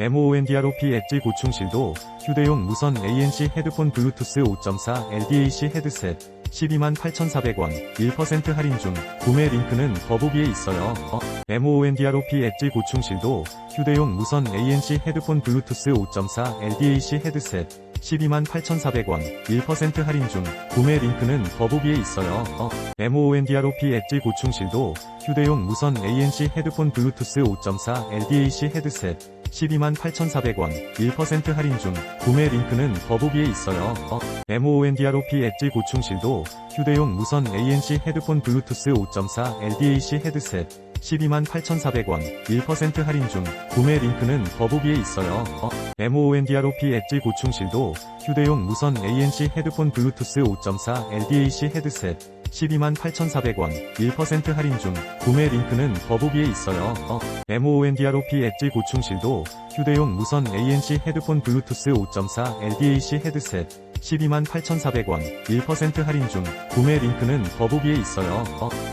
MONDROP 엣지 고충실도 휴대용 무선 ANC 헤드폰 블루투스 5.4 LDAC 헤드셋 128,400원 1% 할인 중 구매 링크는 더보기에 있어요. 어? MONDROP 엣지 고충실도 휴대용 무선 ANC 헤드폰 블루투스 5.4 LDAC 헤드셋 128,400원 1% 할인 중 구매 링크는 더보기에 있어요. 어? MONDROP 엣지 고충실도 휴대용 무선 ANC 헤드폰 블루투스 5.4 LDAC 헤드셋 128,400원 1% 할인 중 구매 링크는 더보기에 있어요. 어? MONDROP 엣지 고충실도 휴대용 무선 ANC 헤드폰 블루투스 5.4 LDAC 헤드셋 128,400원 1% 할인 중 구매 링크는 더보기에 있어요. 어? MONDROP 엣지 고충실도 휴대용 무선 ANC 헤드폰 블루투스 5.4 LDAC 헤드셋 128,400원 1% 할인 중 구매 링크는 더보기에 있어요. 어? MONDROP 엣지 고충실도 휴대용 무선 ANC 헤드폰 블루투스 5.4 LDAC 헤드셋 128,400원 1% 할인 중 구매 링크는 더보기에 있어요. 어?